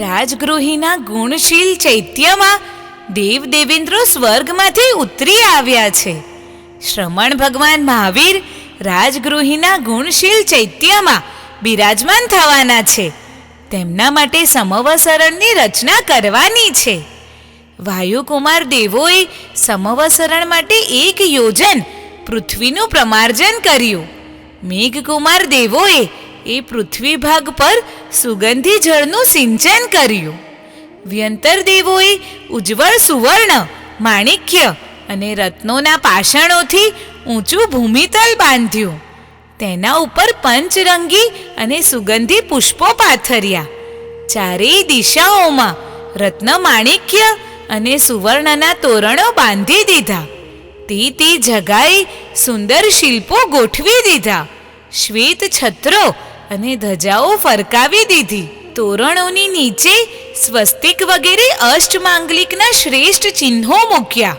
રાજગૃહિના ગુણશીલ ચૈત્યમાં દેવ દેવેન્દ્રો સ્વર્ગમાંથી ઉતરી આવ્યા છે. શ્રમણ ભગવાન મહાવીર રાજગૃહિના ગુણશીલ ચૈત્યમાં બિરાજમાન થવાના છે. તેમના માટે સમવસરણની રચના કરવાની છે. વાયુકુમાર દેવોએ સમવસરણ માટે એક યોજન પૃથ્વીનું પ્રમાર્જન કર્યું. મેઘકુમાર દેવોએ એ પૃથ્વી ભાગ પર સુગંધી જળનું સિંચન કર્યું. વ્યંતર દેવોએ ઉજ્જવળ સુવર્ણ, માણિક્ય અને રત્નોના પાષાણોથી ઊંચું ભૂમિતલ બાંધ્યું. તેના ઉપર પંચરંગી અને સુગંધી પુષ્પો પાથર્યા. ચારેય દિશાઓમાં રત્ન માણિક્ય અને સુવર્ણના તોરણો બાંધી દીધા. તે તે જગાએ સુંદર શિલ્પો ગોઠવી દીધા. શ્વેત છત્રો અને ધજાઓ ફરકાવી દીધી. તોરણોની નીચે સ્વસ્તિક વગેરે અષ્ટમાંગલિકના શ્રેષ્ઠ ચિહ્નો મૂક્યા.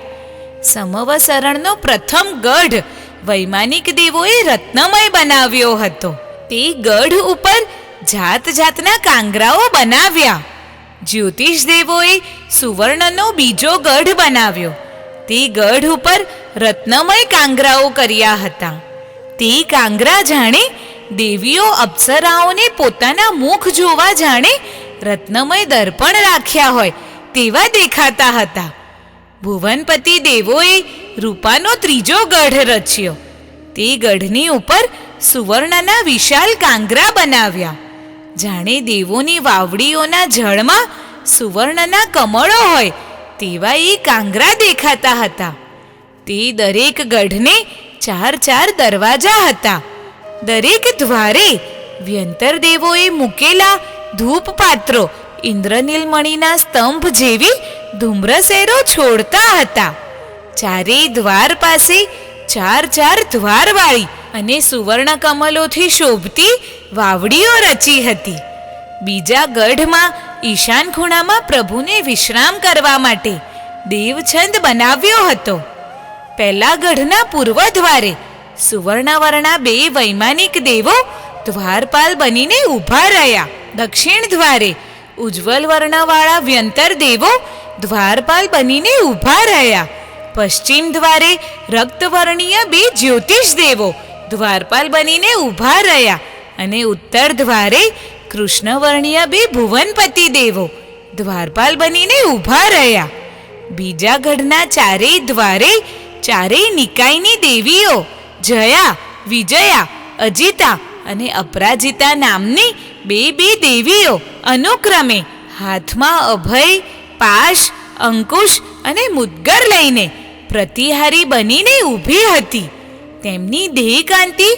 સમવસરણનો પ્રથમ ગઢ વૈમાનિક દેવોએ રત્નમય બનાવ્યો હતો. તે ગઢ ઉપર જાત જાતના કાંગરાઓ બનાવ્યા. જ્યોતિષ દેવોએ સુવર્ણનો બીજો ગઢ બનાવ્યો. તે ગઢ ઉપર રત્નમય કાંગરાઓ કર્યા હતા. તે કાંગરા જાણે દેવીઓ અપ્સરાઓને પોતાના મુખ જોવા જાણે રત્નમય દર્પણ રાખ્યા હોય તેવા દેખાતા હતા. ભુવનપતિ દેવોએ રૂપાનો ત્રીજો ગઢ રચ્યો. તે ગઢની ઉપર સુવર્ણના વિશાલ કાંગરા બનાવ્યા. જાણે દેવોની વાવડીઓના જળમાં સુવર્ણના કમળો હોય તેવા એ કાંગરા દેખાતા હતા. તે દરેક ગઢને ચાર ચાર દરવાજા હતા. દરેક દ્વારે વ્યંતર દેવોએ મૂકેલા ધૂપ પાત્રો ઇન્દ્રનીલમણીના સ્તંભ જેવી ધૂમ્રસેરો છોડતા હતા. ચારેય દ્વાર પાસે ચાર ચાર દ્વારવાળી અને સુવર્ણ કમલોથી શોભતી વાવડીઓ રચી હતી. બીજા ગઢમાં ઈશાન ખૂણામાં પ્રભુને વિશ્રામ કરવા માટે દેવછંદ બનાવ્યો હતો. પહેલા ગઢના પૂર્વ દ્વારે સુવર્ણવર્ણા બે વૈમાનિક દેવો દ્વારપાલ બનીને ઊભા રહ્યા. દક્ષિણ દ્વારે ઉજ્જવલ વર્ણવાળા વ્યંતર દેવો દ્વારપાલ બનીને ઊભા રહ્યા. પશ્ચિમ દ્વારે રક્તવર્ણીય બે જ્યોતિષ દેવો દ્વારપાલ બનીને ઊભા રહ્યા અને ઉત્તર દ્વારે કૃષ્ણવર્ણીય બે ભુવનપતિ દેવો દ્વારપાલ બનીને ઊભા રહ્યા. બીજા ગઢના ચારેય દ્વારે ચારેય નિકાયની દેવીઓ જયા, વિજયા, અજિતા અને અપરાજિતા નામની બે બે દેવીઓ અનુક્રમે હાથમાં અભય, પાશ, અંકુશ અને મુદ્ગર લઈને પ્રતિહારી બનીને ઊભી હતી. તેમની દેહકાંતિ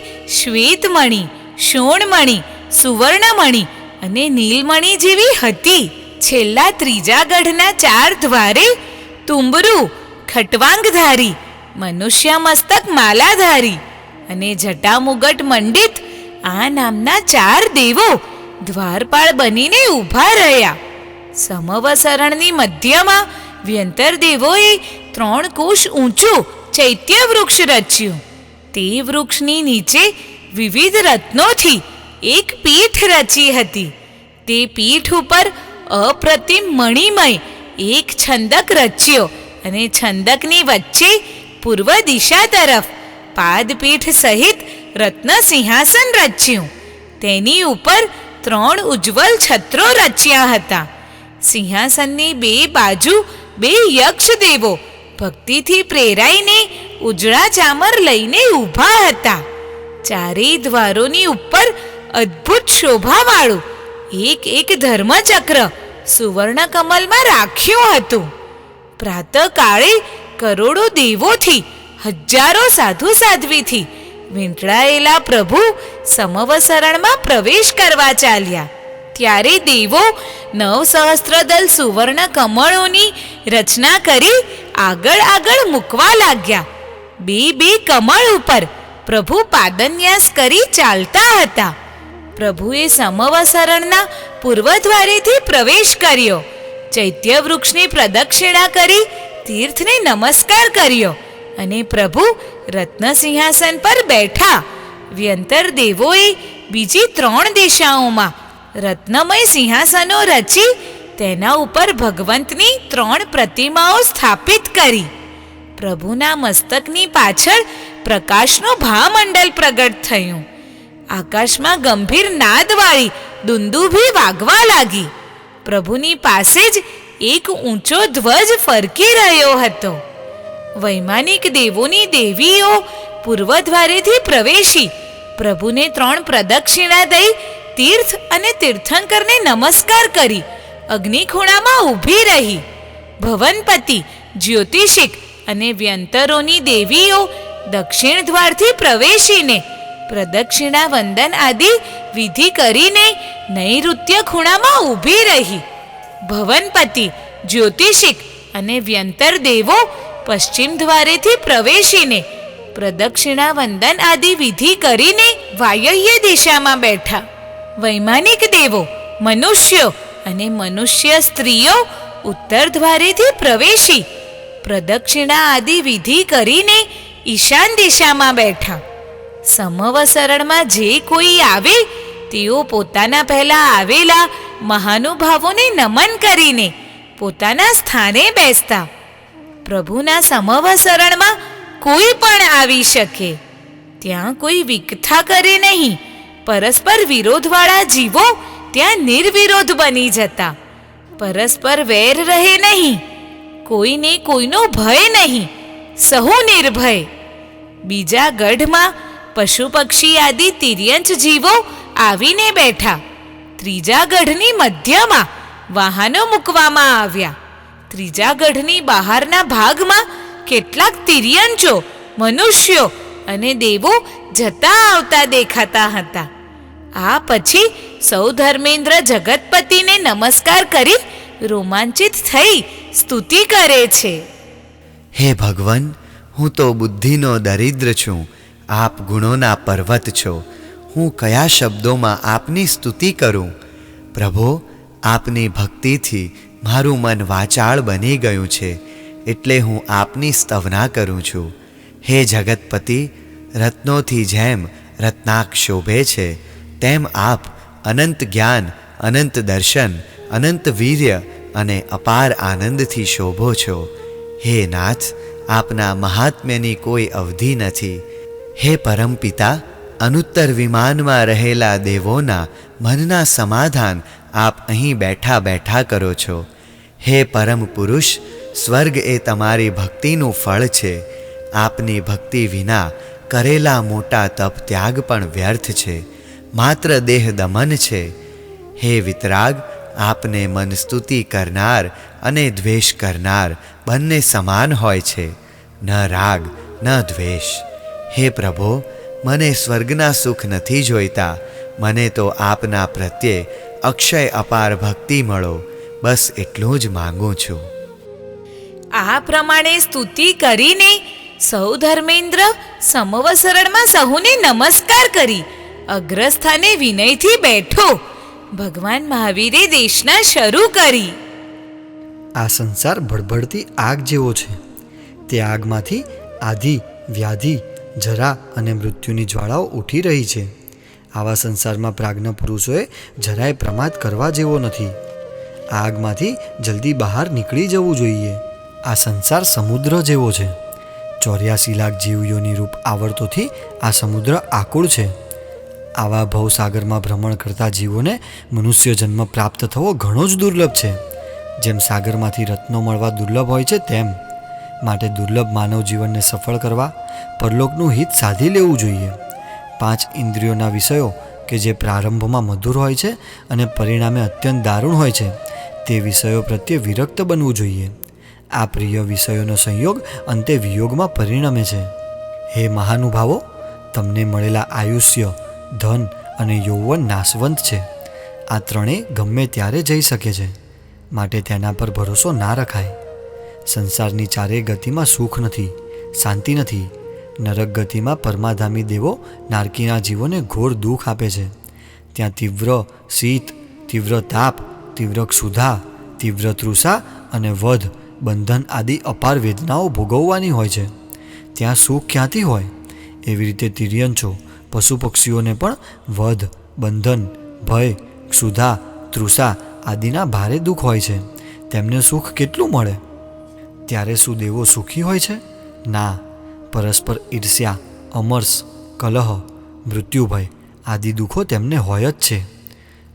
શ્વેતમણી, શોણમણી, સુવર્ણમણી અને નીલમણી જેવી હતી. છેલ્લા ત્રીજા ગઢના ચાર દ્વારે તુંબરુ, ખટવાંગધારી મનુષ્ય મસ્તક માલાધારી અને જટામુગટ મંડિત આ નામના ચાર દેવો દ્વારપાળ બનીને ઊભા રહ્યા. સમવસરણની મધ્યમાં વ્યંતર દેવોએ ત્રણ કોષ ઊંચું ચૈત્ય વૃક્ષ રચ્યું. તે વૃક્ષની નીચે વિવિધ રત્નોથી એક પીઠ રચી હતી. તે પીઠ ઉપર અપ્રતિમ મણિમય એક છંદક રચ્યો અને છંદકની વચ્ચે પૂર્વ દિશા તરફ. પાદપીઠ સહિત રત્ન સિંહાસન રચ્યું. તેની ઉપર ત્રણ ઉજ્જવલ છત્રો રચ્યા હતા. સિંહાસનની બે બાજુ બે યક્ષ દેવો ભક્તિથી પ્રેરાઈને ઉજળા ચામર લઈને ઊભા હતા. ચારેય દ્વારોની ઉપર અદ્ભુત શોભાવાળું એક એક ધર્મચક્ર સુવર્ણ કમલમાં રાખ્યું હતું. પ્રાતઃકાળે કરોડો દેવોથી, હજારો સાધુ સાધ્વીથી વીંટળાયેલા પ્રભુ સમવસરણમાં પ્રવેશ કરવા ચાલ્યા. ત્યારે દેવો નવ સહસ્ત્રદલ સુવર્ણ કમળોની રચના કરી આગળ આગળ મૂકવા લાગ્યા. બે બે કમળ ઉપર પ્રભુ પાદન્યાસ કરી ચાલતા હતા. પ્રભુએ સમવસરણના પૂર્વદ્વારેથી પ્રવેશ કર્યો. ચૈત્ય વૃક્ષની પ્રદક્ષિણા કરી તીર્થને નમસ્કાર કર્યો અને પ્રભુ રત્નસિંહાસન પર બેઠા. વ્યંતર દેવોએ બીજી ત્રણ દિશાઓમાં રત્નમય સિંહાસનો રચી તેના ઉપર ભગવંતની ત્રણ પ્રતિમાઓ સ્થાપિત કરી. પ્રભુના મસ્તકની પાછળ પ્રકાશનું ભામંડલ પ્રગટ થયું. આકાશમાં ગંભીર નાદવાળી દુંદુભી વાગવા લાગી. પ્રભુની પાસે જ એક ઊંચો ધ્વજ ફરકી રહ્યો હતો. વૈમાનિક દેવોની દેવીઓ પૂર્વ દ્વારેથી પ્રવેશી, પ્રભુને ત્રણ પ્રદક્ષિણા દઈ તીર્થ અને તીર્થંકરને નમસ્કાર કરી અગ્નિખૂણામાં ઊભી રહી. ભવનપતિ, જ્યોતિષિક અને વ્યંતરોની દેવીઓ દક્ષિણ દ્વારથી પ્રવેશીને પ્રદક્ષિણા વંદન આદિ વિધિ કરીને નૈઋત્ય ખૂણામાં ઊભી રહી. ભવનપતિ, જ્યોતિષિક અને વ્યંતર દેવો પશ્ચિમ દ્વારેથી પ્રવેશીને પ્રદક્ષિણા વંદન આદિ વિધિ કરીને વાયવ્ય દિશામાં બેઠા. વૈમાનિક દેવો, મનુષ્યો અને મનુષ્ય સ્ત્રીઓ ઉત્તર દ્વારેથી પ્રવેશી પ્રદક્ષિણા આદિ વિધિ કરીને ઈશાન દિશામાં બેઠા. સમવસરણમાં જે કોઈ આવે તેઓ પોતાના પહેલા આવેલા મહાનુભાવોને નમન કરીને પોતાના સ્થાને બેસતા. પ્રભુના સમવસરણમાં કોઈ પણ આવી શકે. ત્યાં કોઈ વિકથા કરે નહીં. પરસ્પર વિરોધવાળા જીવો ત્યાં નિર્વિરોધ બની જતા. પરસ્પર વેર રહે નહીં. કોઈને કોઈનો ભય નહીં. સહુ નિર્ભય. બીજા ગઢમાં પશુ પક્ષી આદિ તિર્યંચ જીવો આવીને બેઠા. ત્રીજા ગઢની મધ્યમાં વાહનો મૂકવામાં આવ્યા. ત્રીજા ગઢની બહારના ભાગમાં કેટલાક તિર્યંચો મનુષ્યો અને દેવો જતા આવતા દેખાતા હતા. આ પછી સૌ ધર્મેન્દ્ર જગતપતિને નમસ્કાર કરી રોમાંચિત થઈ સ્તુતિ કરે છે. હે ભગવાન, હું તો બુદ્ધિનો દરિદ્ર છું. આપ ગુણોના પર્વત છો. હું કયા શબ્દોમાં આપની સ્તુતિ કરું? પ્રભો, આપની ભક્તિથી મારું મન વાચાળ બની ગયું છે, એટલે હું આપની સ્તવના કરું છું. હે જગતપતિ, રત્નોથી જેમ રત્નાક શોભે છે, તેમ આપ અનંત જ્ઞાન, અનંત દર્શન, અનંત વીર્ય અને અપાર આનંદથી શોભો છો. હે નાથ, આપના મહાત્મ્યની કોઈ અવધિ નથી. હે પરમપિતા અનુત્તર વિમાનમાં રહેલા દેવોના મનના સમાધાન આપ અહીં બેઠા બેઠા કરો છો. હે પરમ પુરુષ સ્વર્ગ એ તમારી ભક્તિનું ફળ છે. આપની ભક્તિ વિના કરેલા મોટા તપ ત્યાગ પણ વ્યર્થ છે. માત્ર દેહ દમન છે. હે વિતરાગ, આપને મન સ્તુતિ કરનાર અને દ્વેષ કરનાર બંને સમાન હોય છે. ન રાગ, ન દ્વેષ. હે પ્રભો મને સ્વર્ગના સુખ નથી જોઈતા. મને તો આપના પ્રત્યે અક્ષય અપાર ભક્તિ મળો. બસ એટલું જ માંગુ છું. આ પ્રમાણે સ્તુતિ કરીને સૌ ધર્મેન્દ્ર સમવસરણમાં સહુને નમસ્કાર કરી અગ્રસ્થાને વિનયથી બેઠો. ભગવાન મહાવીરે દેશના શરૂ કરી. આ સંસાર ભડભડતી આગ જેવો છે. તે આગમાંથી આધિ વ્યાધિ જરા અને મૃત્યુની જ્વાળાઓ ઉઠી રહી છે. આવા સંસારમાં પ્રાજ્ઞ પુરુષોએ જરાય પ્રમાદ કરવા જેવો નથી. આગમાંથી જલ્દી બહાર નીકળી જવું જોઈએ. આ સંસાર સમુદ્ર જેવો છે. ચોર્યાસી લાખ જીવીઓની રૂપ આવર્તોથી આ સમુદ્ર આકુળ છે. આવા ભવસાગરમાં ભ્રમણ કરતા જીવોને મનુષ્ય જન્મ પ્રાપ્ત થવો ઘણો જ દુર્લભ છે. જેમ સાગરમાંથી રત્નો મળવા દુર્લભ હોય છે, તેમ. માટે દુર્લભ માનવ જીવનને સફળ કરવા પરલોકનું હિત સાધી લેવું જોઈએ. પાંચ ઇન્દ્રિયોના વિષયો કે જે પ્રારંભમાં મધુર હોય છે અને પરિણામે અત્યંત દારૂણ હોય છે, તે વિષયો પ્રત્યે વિરક્ત બનવું જોઈએ. આ પ્રિય વિષયોનો સંયોગ અંતે વિયોગમાં પરિણમે છે. હે મહાનુભાવો, તમને મળેલા આયુષ્ય, ધન અને યૌવન નાશવંત છે. આ ત્રણેય ગમે ત્યારે જઈ શકે છે. માટે તેના પર ભરોસો ના રખાય. સંસારની ચારેય ગતિમાં સુખ નથી, શાંતિ નથી. નરક ગતિમાં પરમાધામી દેવો નારકીના જીવોને ઘોર દુઃખ આપે છે. ત્યાં તીવ્ર શીત, તીવ્ર તાપ, તીવ્ર ક્ષુધા, તીવ્ર તૃષા અને વધ, બંધન આદિ અપાર વેદનાઓ ભોગવવાની હોય છે. ત્યાં સુખ ક્યાંથી હોય? એવી રીતે તિર્યંચો પશુ પક્ષીઓને પણ વધ, બંધન, ભય, ક્ષુધા, તૃષા આદિના ભારે દુઃખ હોય છે. તેમને સુખ કેટલું મળે? ત્યારે શું દેવો સુખી હોય છે? ના. પરસ્પર ઈર્ષ્યા, અમર્ષ, કલહ, મૃત્યુભય આદિ દુઃખો તેમને હોય જ છે.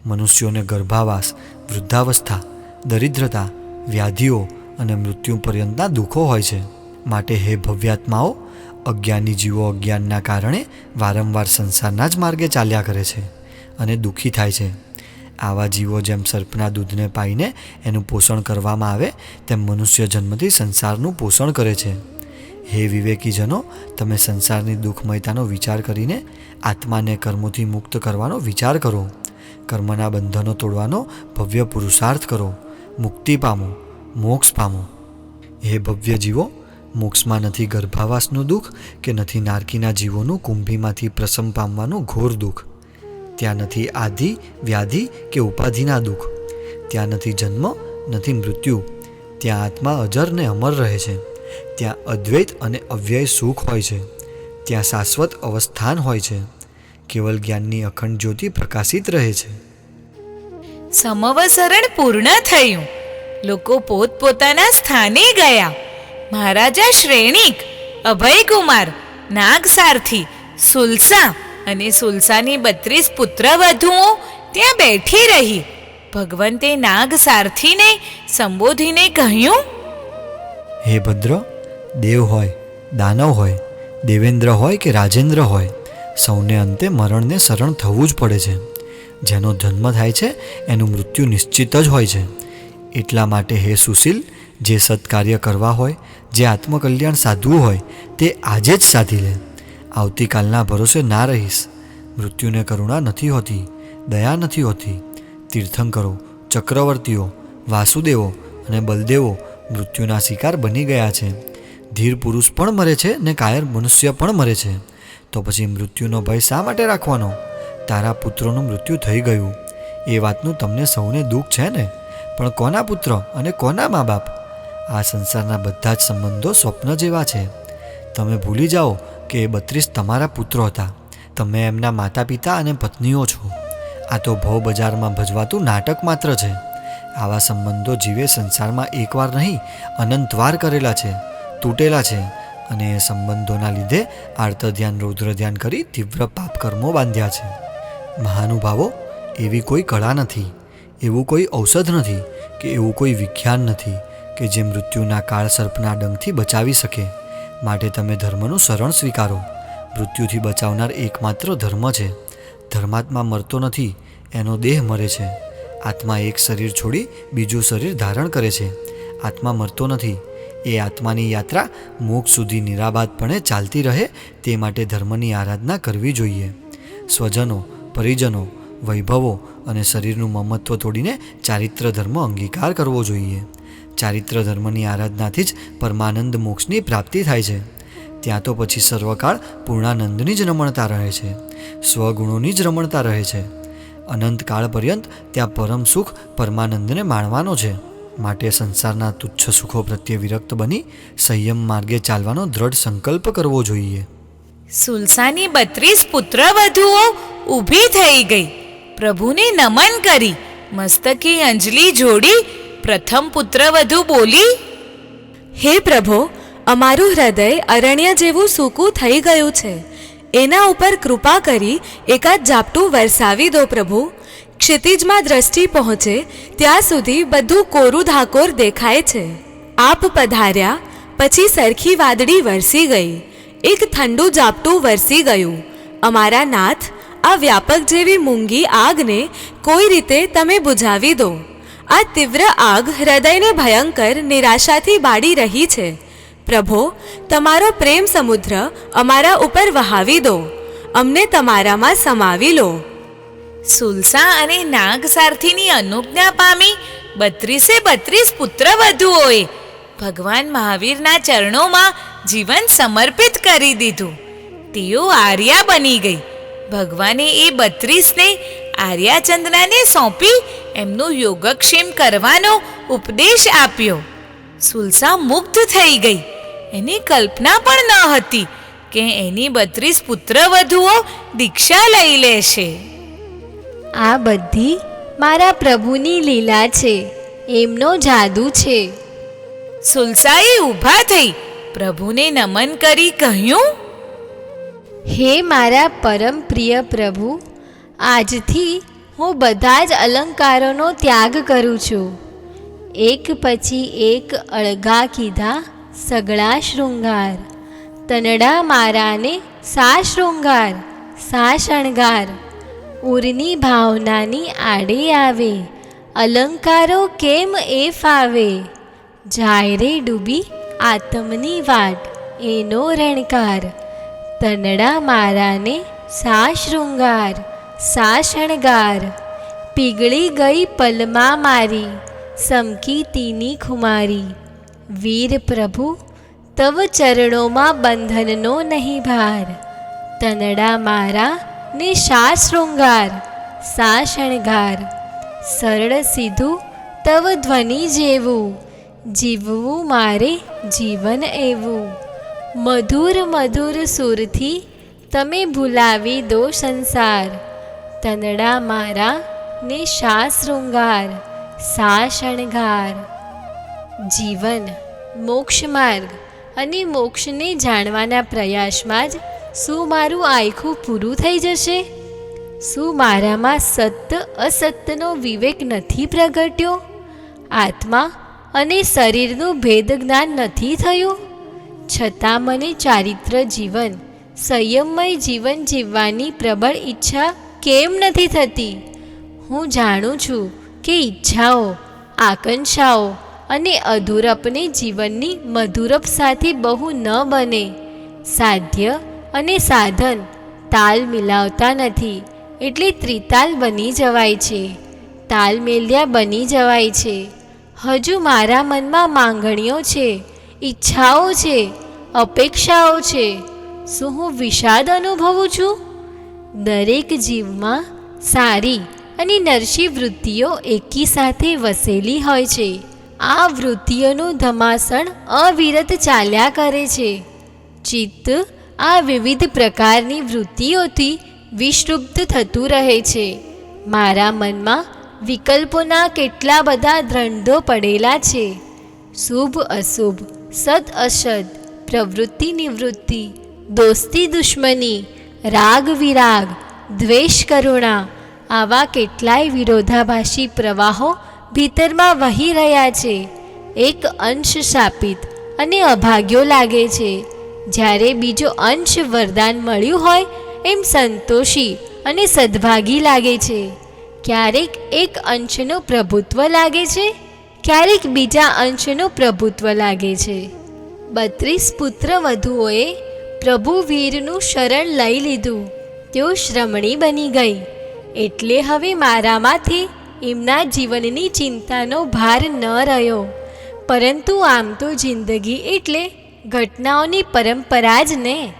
મનુષ્યોને ગર્ભાવાસ, વૃદ્ધાવસ્થા, દરિદ્રતા, વ્યાધિઓ અને મૃત્યુ પર્યંતના દુઃખો હોય છે. માટે હે ભવ્યાત્માઓ, અજ્ઞાની જીવો અજ્ઞાનના કારણે વારંવાર સંસારના જ માર્ગે ચાલ્યા કરે છે અને દુઃખી થાય છે. આવા જીવો જેમ સર્પના દૂધને પાઈને એનું પોષણ કરવામાં આવે, તેમ મનુષ્ય જન્મથી સંસારનું પોષણ કરે છે. હે વિવેકીજનો, તમે સંસારની દુઃખમયતાનો વિચાર કરીને આત્માને કર્મોથી મુક્ત કરવાનો વિચાર કરો. કર્મના બંધનો તોડવાનો ભવ્ય પુરુષાર્થ કરો. મુક્તિ પામો, મોક્ષ પામો. હે ભવ્ય જીવો, મોક્ષમાં નથી ગર્ભાવાસનું દુઃખ કે નથી નારકીના જીવોનું કુંભીમાંથી પ્રસમ પામવાનું ઘોર દુઃખ. ત્યાં નથી આધિ, વ્યાધિ કે ઉપાધિના દુઃખ. ત્યાં નથી જન્મ, નથી મૃત્યુ. ત્યાં આત્મા અજર ને અમર રહે છે. ત્યાં અદ્વૈત અને અવ્યય સુખ હોય છે. ત્યાં શાશ્વત અવસ્થાન હોય છે. કેવલ જ્ઞાનની અખંડ જ્યોતિ પ્રકાશિત રહે છે. સમવસરણ પૂર્ણ થયું. લોકો પોતપોતાના સ્થાને ગયા. મહારાજા શ્રેણિક, અભયકુમાર, નાગસારથી, સુલસા અને સુલસાની બત્રીસ પુત્રવધુઓ ત્યાં બેઠી રહી. ભગવંતે નાગ સારથીને સંબોધીને કહ્યું, હે ભદ્ર, દેવ હોય, દાનવ હોય, દેવેન્દ્ર હોય કે રાજેન્દ્ર હોય, સૌને અંતે મરણને શરણ થવું જ પડે છે. જેનો જન્મ થાય છે, એનું મૃત્યુ નિશ્ચિત જ હોય છે. એટલા માટે હે સુશીલ, જે સત્કાર્ય કરવા હોય, જે આત્મકલ્યાણ સાધવું હોય, તે આજે જ સાધી લે. આવતીકાલના ભરોસે ના રહીશ. મૃત્યુને કરુણા નથી હોતી, દયા નથી હોતી. તીર્થંકરો, ચક્રવર્તીઓ, વાસુદેવો અને બલદેવો મૃત્યુના શિકાર બની ગયા છે. ધીર પુરુષ પણ મરે છે ને કાયર મનુષ્ય પણ મરે છે. તો પછી મૃત્યુનો ભય શા માટે રાખવાનો? તારા પુત્રોનું મૃત્યુ થઈ ગયું. એ વાતનું તમને સૌને દુઃખ છે ને? પણ કોના પુત્ર અને કોના મા બાપ? આ સંસારના બધા જ સંબંધો સ્વપ્ન જેવા છે. તમે ભૂલી જાઓ કે બત્રીસ તમારા પુત્રો હતા. તમે એમના માતા પિતા અને પત્નીઓ છો. આ તો ભવ બજારમાં ભજવાતું નાટક માત્ર છે. આવા સંબંધો જીવે સંસારમાં એકવાર નહીં અનંતવાર કરેલા છે, તૂટેલા છે અને એ સંબંધોના લીધે આર્ત ધ્યાન રૌદ્ર ધ્યાન કરી તીવ્ર પાપ કર્મો બાંધ્યા છે. મહાનુભાવો, એવી કોઈ કળા નથી, એવું કોઈ ઔષધ નથી કે એવું કોઈ વિખ્યાન નથી કે જે મૃત્યુના કાળ સર્પના ડંખથી બચાવી શકે. માટે તમે ધર્મનું શરણ સ્વીકારો. મૃત્યુથી બચાવનાર એકમાત્ર ધર્મ છે. ધર્માત્મા મરતો નથી, એનો દેહ મરે છે. આત્મા એક શરીર છોડી બીજું શરીર ધારણ કરે છે. આત્મા મરતો નથી. એ આત્માની યાત્રા મોક્ષ સુધી નિરાબાદપણે ચાલતી રહે તે માટે ધર્મની આરાધના કરવી જોઈએ. સ્વજનો, પરિજનો, વૈભવો અને શરીરનું મમત્વ તોડીને ચારિત્ર ધર્મ અંગીકાર કરવો જોઈએ. ચારિત્ર ધર્મની આરાધનાથી જ પરમાનંદ મોક્ષની પ્રાપ્તિ થાય છે. ત્યાં તો પછી સર્વકાળ પૂર્ણાનંદની જ રમણતા રહે છે. સ્વગુણોની જ રમણતા રહે છે. અનંતકાળ પર્યંત ત્યાં પરમ સુખ પરમાનંદને માણવાનો છે. માટે સંસારના તુચ્છ સુખો પ્રત્યે વિરક્ત બની સંયમ માર્ગે ચાલવાનો દ્રઢ સંકલ્પ કરવો જોઈએ. સુલસાની બત્રીસ પુત્રવધુઓ ઊભી થઈ ગઈ. પ્રભુને નમન કરી, મસ્તકે અંજલિ જોડી પ્રથમ પુત્રવધુ બોલી, હે પ્રભો, અમારું હૃદય અરણ્ય જેવું સૂકું થઈ ગયું છે. એના ઉપર કૃપા કરી એકાદ ઝાપટું વરસાવી દો પ્રભુ. ક્ષિતિજમાં દ્રષ્ટિ પહોંચે, ત્યાં સુધી બધું કોરું ધાકોર દેખાય છે. આપ પધાર્યા, પછી સરખી વાદળી વરસી ગઈ. એક ઠંડુ ઝાપટું વરસી ગયું. અમારા નાથ, આ વ્યાપક જેવી મૂંગી આગને કોઈ રીતે તમે બુઝાવી દો. આ તીવ્ર આગ હૃદયને ભયંકર, નિરાશાથી બાળી રહી છે. પ્રભો, તમારો પ્રેમ સમુદ્ર અમારા ઉપર વહાવી દો. અમને તમારામાં સમાવી લો. સુલસા અને નાગ સારથીની અનુજ્ઞા પામી બત્રીસે બત્રીસ પુત્ર વધુઓએ ભગવાન મહાવીરના ચરણોમાં જીવન સમર્પિત કરી દીધું. તેઓ આર્યા બની ગઈ. ભગવાને એ બત્રીસને આર્યાચંદ્રાને સોંપી એમનું યોગક્ષેમ કરવાનો ઉપદેશ આપ્યો. સુલસા મુગ્ધ થઈ ગઈ. એની કલ્પના પણ ન હતી કે એની બત્રીસ પુત્રવધુઓ દીક્ષા લઈ લેશે. આ બધી મારા પ્રભુની લીલા છે. એમનો જાદુ છે. સુલસાએ ઊભા થઈ પ્રભુને નમન કરી કહ્યું હે મારા પરમ પ્રિય પ્રભુ આજથી હું બધા જ અલંકારોનો ત્યાગ કરું છું. એક પછી એક અળગા કીધા સગળા શૃંગાર. તનડા મારાને સા શૃંગાર, સા શણગાર. ઉરની ભાવનાની આડે આવે, અલંકારો કેમ એ ફાવે? જાય રે ડૂબી આત્મની વાટ, એનો રણકાર. તનડા મારાને સા શૃંગાર. સા શણગાર પીગળી ગઈ પલમાં મારી, સમકી તીની ખુમારી. વીર પ્રભુ, તવ ચરણોમાં બંધનનો નહીં ભાર. તનડા મારા ને શા શૃંગાર સા શણગાર સરળ સીધું તવ ધ્વનિ જેવું, જીવવું મારે જીવન એવું. મધુર મધુર સુરથી તમે ભૂલાવી દો સંસાર. તનડા મારા ને શા શૃંગાર સા શણગાર જીવન મોક્ષ માર્ગ અને મોક્ષને જાણવાના પ્રયાસમાં જ શું મારું આયખું પૂરું થઈ જશે? શું મારામાં સત્ય અસત્યનો વિવેક નથી પ્રગટ્યો? આત્મા અને શરીરનું ભેદ જ્ઞાન નથી થયું? છતાં મને ચારિત્ર જીવન, સંયમમય જીવન જીવવાની પ્રબળ ઈચ્છા કેમ નથી થતી? હું જાણું છું કે ઈચ્છાઓ, આકાંક્ષાઓ અને અધૂરપને જીવનની મધુરપ સાથે બહુ ન બને. સાધ્ય અને સાધન તાલ મિલાવતા નથી, એટલે ત્રિતાલ બની જવાય છે. તાલ મેલ્યા બની જવાય છે. હજુ મારા મનમાં માંગણીઓ છે, ઈચ્છાઓ છે, અપેક્ષાઓ છે. શું હું વિષાદ અનુભવું છું? દરેક જીવમાં સારી અને નરસી વૃત્તિઓ એકી સાથે વસેલી હોય છે. આ વૃત્તિઓનું ધમાસણ અવિરત ચાલ્યા કરે છે. ચિત્ત આ વિવિધ પ્રકારની વૃત્તિઓથી વિષુપ્ત થતું રહે છે. મારા મનમાં વિકલ્પોના કેટલા બધા દ્રંઢો પડેલા છે. શુભ અશુભ, સદ અસદ, પ્રવૃત્તિ નિવૃત્તિ, દોસ્તી દુશ્મની રાગ વિરાગ, દ્વેષ કરુણા આવા કેટલાય વિરોધાભાસી પ્રવાહો ભીતરમાં વહી રહ્યા છે. એક અંશ શાપિત અને અભાગ્યો લાગે છે. જ્યારે બીજો અંશ વરદાન મળ્યું હોય, એમ સંતોષી અને સદભાગી લાગે છે. ક્યારેક એક અંશનું પ્રભુત્વ લાગે છે, ક્યારેક બીજા અંશનું પ્રભુત્વ લાગે છે. બત્રીસ પુત્ર વધુઓએ પ્રભુ વીરનું શરણ લઈ લીધું. તેઓ શ્રમણી બની ગઈ. એટલે હવે મારામાંથી એમના જીવનની ચિંતાનો ભાર ન રહ્યો. પરંતુ આમ તો જિંદગી એટલે ઘટનાઓની પરંપરા જ ને.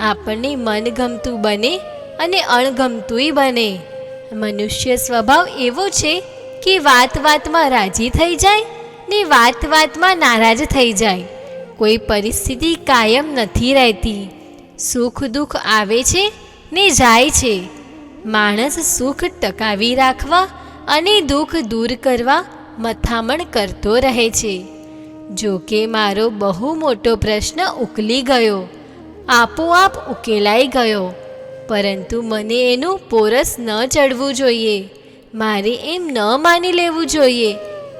આપણને મનગમતું બને અને અણગમતુંય બને. મનુષ્ય સ્વભાવ એવો છે કે વાત વાતમાં રાજી થઈ જાય ને વાત વાતમાં નારાજ થઈ જાય. કોઈ પરિસ્થિતિ કાયમ નથી રહેતી. સુખ દુઃખ આવે છે ને જાય છે. માણસ સુખ ટકાવી રાખવા અને દુઃખ દૂર કરવા મથામણ કરતો રહે છે. જો કે મારો બહુ મોટો પ્રશ્ન ઉકલી ગયો. આપોઆપ ઉકેલાઈ ગયો. પરંતુ મને એનું પોરસ ન ચડવું જોઈએ. મારે એમ ન માની લેવું જોઈએ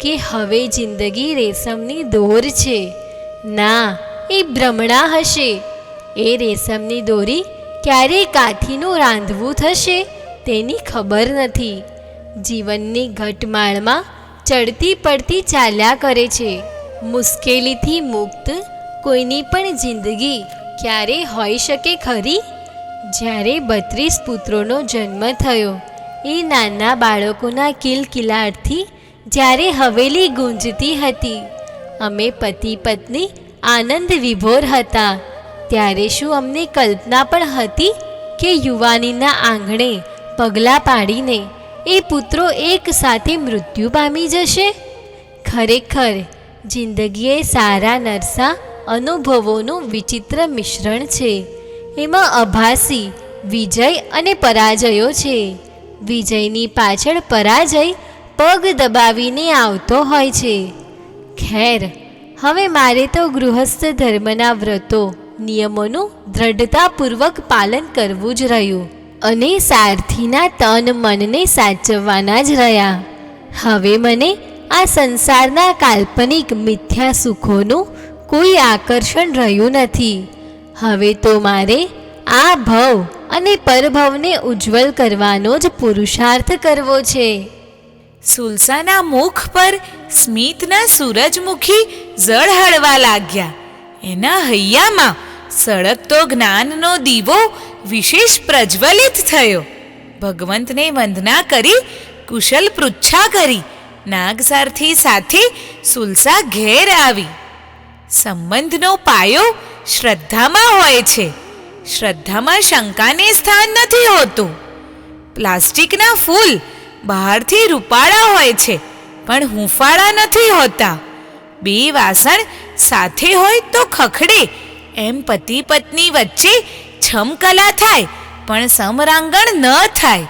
કે હવે જિંદગી રેશમની દોર છે. ના, એ ભ્રમણા હશે. એ રેશમની દોરી ક્યારે કાઠીનું રાંધવું થશે તેની ખબર નથી. જીવનની ઘટમાળમાં ચડતી પડતી ચાલ્યા કરે છે. મુશ્કેલીથી મુક્ત કોઈની પણ જિંદગી ક્યારે હોઈ શકે ખરી? જ્યારે બત્રીસ પુત્રોનો જન્મ થયો, એ નાના બાળકોના કિલકિલાટથી જ્યારે હવેલી ગુંજતી હતી. અમે પતિ પત્ની આનંદ વિભોર હતા. ત્યારે શું અમને કલ્પના પણ હતી કે યુવાનીના આંગણે પગલાં પાડીને એ પુત્રો એક સાથે મૃત્યુ પામી જશે? ખરેખર જિંદગી એ સારા નરસા અનુભવોનું વિચિત્ર મિશ્રણ છે. એમાં અભાસી, વિજય અને પરાજયો છે. વિજયની પાછળ પરાજય પગ દબાવીને આવતો હોય છે. ખેર, હવે મારે તો ગૃહસ્થ ધર્મના વ્રતો, નિયમોનું દ્રઢતાપૂર્વક પાલન કરવું જ રહ્યું. અને સારથીના તન મનને સાચવવાના જ રહ્યા. હવે મને આ સંસારના કાલ્પનિક મિથ્યા સુખોનું કોઈ આકર્ષણ રહ્યું નથી. હવે તો મારે આ ભવ અને પરભવને ઉજ્જવલ કરવાનો જ પુરુષાર્થ કરવો છે. સુલસાના મુખ પર સ્મિતના સૂરજમુખી ઝળહળવા લાગ્યા. એના હૈયામાં સળગતો જ્ઞાનનો દીવો વિશેષ પ્રજ્વલિત થયો. ભગવંતને વંદના કરી, કુશલ પૃચ્છા કરી, નાગસારથી સાથે સુલસા ઘેર આવી. સંબંધનો પાયો શ્રદ્ધામાં હોય છે. શ્રદ્ધામાં શંકાને સ્થાન નથી હોતું. પ્લાસ્ટિકના ફૂલ બહારથી રૂપાળા હોય છે. પણ હૂંફાળા નથી હોતા. બે વાસણ સાથે હોય તો ખખડે. એમ પતિ પત્ની વચ્ચે છમકલા થાય, પણ સમરાંગણ ન થાય.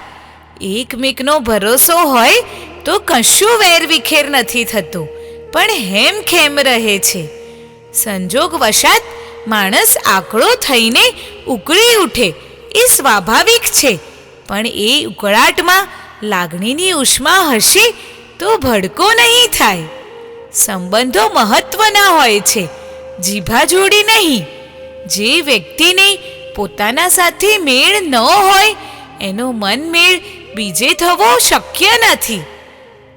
એકમેકનો ભરોસો હોય તો કશું વેરવિખેર નથી થતું, પણ હેમ ખેમ રહે છે. સંજોગ વશાત માણસ આકડો થઈને ઉકળી ઉઠે, એ સ્વાભાવિક છે. પણ એ ઉકળાટમાં લાગણીની ઉષ્મા હશે તો ભડકો નહીં થાય. સંબંધો મહત્વના હોય છે. જીભા જોડી નહીં. જે વ્યક્તિને પોતાના સાથે મેળ ન હોય, એનો મન મેળ બીજે થવો શક્ય નથી.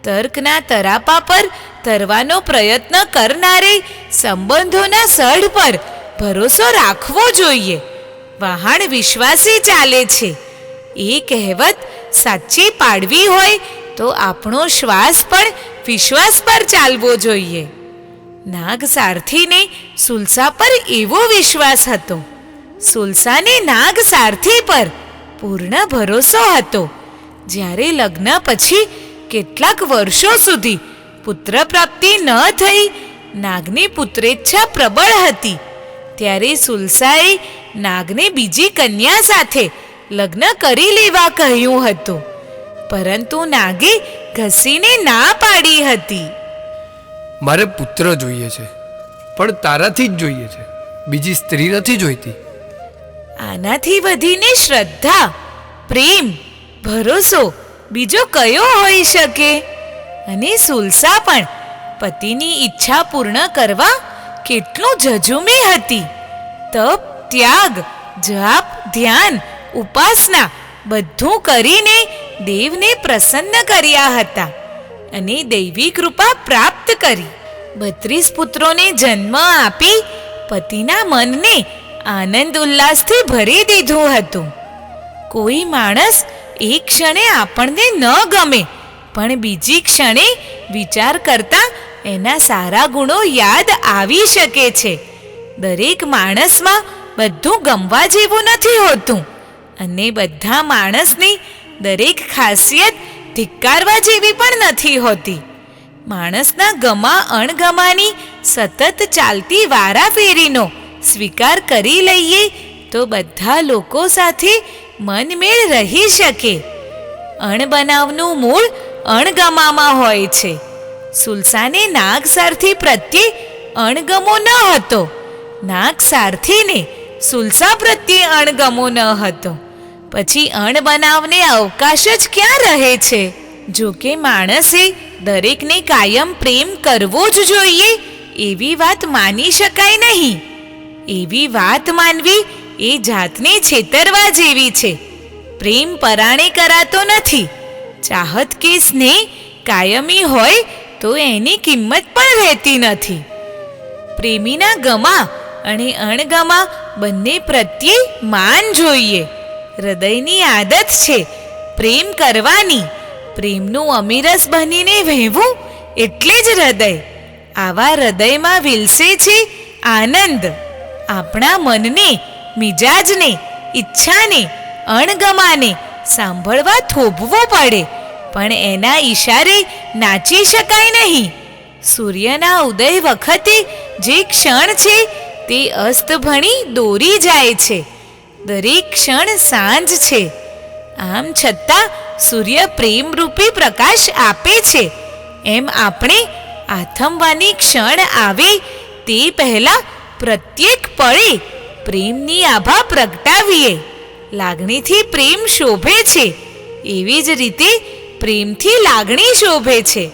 તર્કના તરાપા પર તરવાનો પ્રયત્ન કરનારે સંબંધોના સઢ પર ભરોસો રાખવો જોઈએ. વહાણ વિશ્વાસી ચાલે છે. એ કહેવત સાચી પાડવી હોય તો આપણો શ્વાસ પણ વિશ્વાસ પર ચાલવો જોઈએ. નાગ સારથીને સુલસા પર એવો વિશ્વાસ હતો. સુલસાને નાગ સારથી પર પૂર્ણ ભરોસો હતો. જ્યારે લગ્ન પછી કેટલાક વર્ષો સુધી પુત્ર પ્રાપ્તિ ન થઈ, નાગની પુત્રેચ્છા પ્રબળ હતી. ત્યારે સુલસાએ નાગને બીજી કન્યા સાથે લગ્ન કરી લેવા કહ્યું હતું. પરંતુ નાગે ઘસીને ના પાડી હતી. મારે પુત્ર જોઈએ છે પણ તારાથી જ જોઈએ છે. બીજી સ્ત્રી નથી જોઈતી. આનાથી વધીને શ્રદ્ધા પ્રેમ ભરોસો બીજો કયો હોઈ શકે? અને સુલસા પણ પતિની ઈચ્છા પૂર્ણ કરવા કેટલું જજુમી હતી. તપ ત્યાગ જાપ ધ્યાન ઉપાસના બધું કરીને દેવને પ્રસન્ન કર્યા હતા અને દૈવી કૃપા પ્રાપ્ત કરી. બત્રીસ પુત્રોને જન્મ આપી પતિના મનને આનંદ ઉલ્લાસથી ભરી દીધું હતું. કોઈ માણસ એક ક્ષણે આપણને ન ગમે, પણ બીજી ક્ષણે વિચાર કરતા એના સારા ગુણો યાદ આવી શકે છે. દરેક માણસમાં બધું ગમવા જેવું નથી હોતું. અને બધા માણસની દરેક ખાસિયત ધિક્કારવા જેવી પણ નથી હોતી. માણસના ગમા અણગમાની સતત ચાલતી વારાફેરીનો સ્વીકાર કરી લઈએ તો બધા લોકો સાથે મનમેળ રહી શકે. અણબનાવનું મૂળ અણગમામાં હોય છે. સુલસાને નાગ સારથી પ્રત્યે અણગમો ન હતો. નાગ સારથીને સુલસા પ્રત્યે અણગમો ન હતો. પછી અણબનાવને અવકાશ જ ક્યાં રહે છે? જો કે માણસે દરેકને કાયમ પ્રેમ કરવો જ જોઈએ, એવી વાત માની શકાય નહીં. એવી વાત માનવી એ જાતને છેતરવા જેવી છે. પ્રેમ પરાણે કરાતો નથી. ચાહત કે સ્નેહ કાયમી હોય તો એની કિંમત પણ રહેતી નથી. પ્રેમીના ગમા અને અણગમા બંને પ્રત્યે માન જોઈએ. હૃદયની આદત છે પ્રેમ કરવાની. પ્રેમનું અમીરસ બનીને વહેવું એટલે જ હૃદય. આવા હૃદયમાં વિલસે છે આનંદ. આપણા મનને, મિજાજને, ઈચ્છાને, અણગમાને સાંભળવા થોભવું પડે. પણ એના ઈશારે નાચી શકાય નહીં. સૂર્યના ઉદય વખતે જે ક્ષણ છે તે અસ્ત ભણી દોરી જાય છે. દરેક ક્ષણ સાંજ છે. આમ છતાં સૂર્ય પ્રેમરૂપી પ્રકાશ આપે છે. એમ આપણે આથમવાની ક્ષણ આવે તે પહેલાં પ્રત્યેક પળે પ્રેમની આભા પ્રગટાવીએ. લાગણીથી પ્રેમ શોભે છે. એવી જ રીતે પ્રેમથી લાગણી શોભે છે.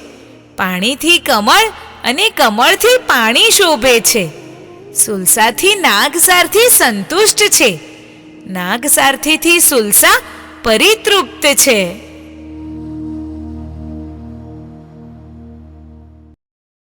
પાણીથી કમળ અને કમળથી પાણી શોભે છે. સુલસાથી નાગ સારથી સંતુષ્ટ છે. નાગ સારથીથી સુલસા પરિતૃપ્ત છે.